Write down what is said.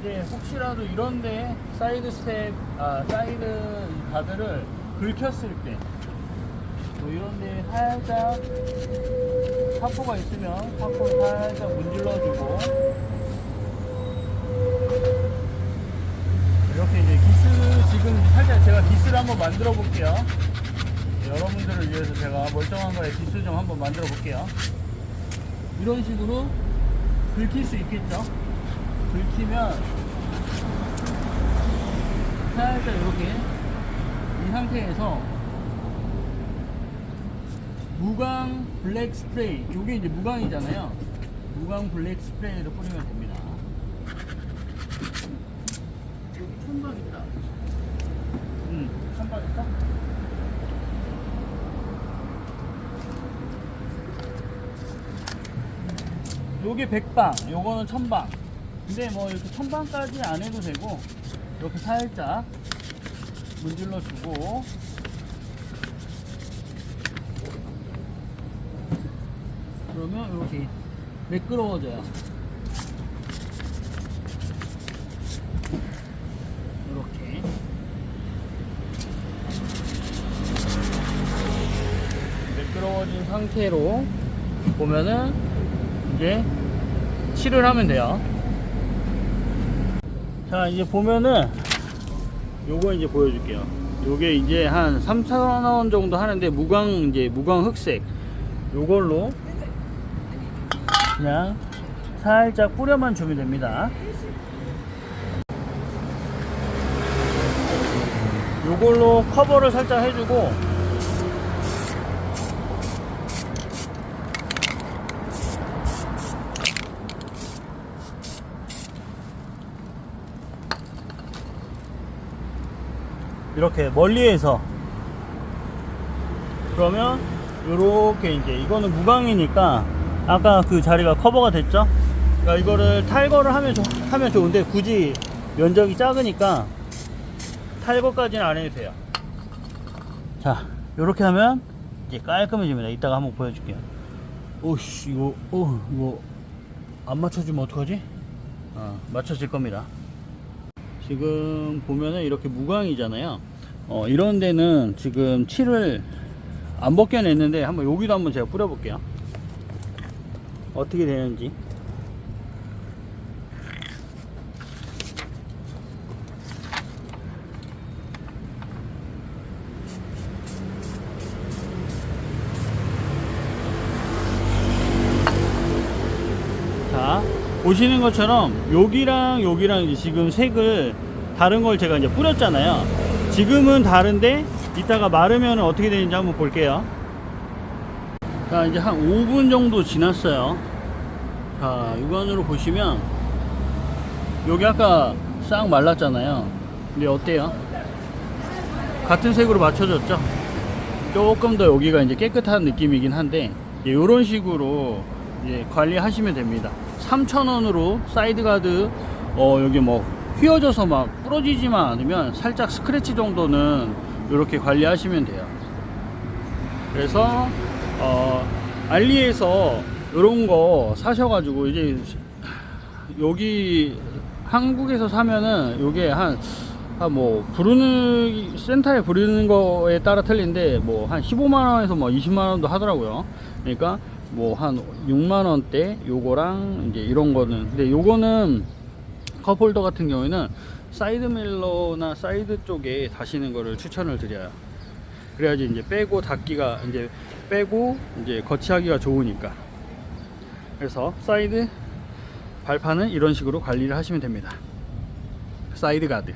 이제 혹시라도 이런데 사이드 스텝, 아 사이드 이 가드를 긁혔을 때, 뭐 이런데 살짝 사포가 있으면 사포를 살짝 문질러주고 이렇게 이제 기스 지금 살짝 제가 기스를 한번 만들어 볼게요. 여러분들을 위해서 제가 멀쩡한 거에 기스 좀 한번 만들어 볼게요. 이런 식으로 긁힐 수 있겠죠? 긁히면 살짝 이렇게 이 상태에서 무광 블랙 스프레이 이게 이제 무광이잖아요 무광 블랙 스프레이를 뿌리면 됩니다 여기 천박 있다 응 천박 있다 요게 백방 요거는 천방. 근데 뭐 이렇게 천방까지 안 해도 되고 이렇게 살짝 문질러 주고. 그러면 이렇게 매끄러워져요. 이렇게. 매끄러워진 상태로 보면은 이제 칠을 하면 돼요. 자 이제 보면은 요거 이제 보여줄게요. 요게 이제 한 3, 4원 정도 하는데 무광 이제 무광 흑색. 요걸로 그냥 살짝 뿌려만 주면 됩니다. 요걸로 커버를 살짝 해주고 이렇게 멀리에서. 그러면 이렇게 이제 이거는 무광이니까 아까 그 자리가 커버가 됐죠? 그러니까 이거를 탈거를 하면, 좋- 하면 좋은데 굳이 면적이 작으니까 탈거까지는 안 해도 돼요. 자 이렇게 하면 이제 깔끔해집니다. 이따가 한번 보여줄게요. 오씨 이거 오 이거 안 맞춰주면 어떡하지? 어, 맞춰질 겁니다 지금 보면은 이렇게 무광이잖아요. 어, 이런 데는 지금 칠을 안 벗겨냈는데 한번 여기도 한번 제가 뿌려 볼게요. 어떻게 되는지. 보시는 것처럼 여기랑 여기랑 지금 색을 다른 걸 제가 이제 뿌렸잖아요. 지금은 다른데 이따가 마르면 어떻게 되는지 한번 볼게요. 자, 이제 한 5분 정도 지났어요. 자, 육안으로 보시면 여기 아까 싹 말랐잖아요. 근데 어때요? 같은 색으로 맞춰졌죠? 조금 더 여기가 이제 깨끗한 느낌이긴 한데 이런 식으로 관리하시면 됩니다. 3,000원으로 사이드 가드 어 여기 뭐 휘어져서 막 부러지지만 않으면 살짝 스크래치 정도는 이렇게 관리하시면 돼요. 그래서 어 알리에서 이런 거 사셔가지고 이제 여기 한국에서 사면은 요게 한, 한 뭐, 부르는, 센터에 부르는 거에 따라 틀린데, 뭐, 한 15만 원에서 뭐 20만 원도 하더라고요. 그러니까, 뭐, 한 6만 원대 요거랑, 이제 이런 거는. 근데 요거는, 컵홀더 같은 경우에는, 사이드 밀러나 사이드 쪽에 다시는 거를 추천을 드려요. 그래야지 이제 빼고 닫기가, 이제 빼고, 이제 거치하기가 좋으니까. 그래서, 사이드, 발판은 이런 식으로 관리를 하시면 됩니다. 사이드 가드.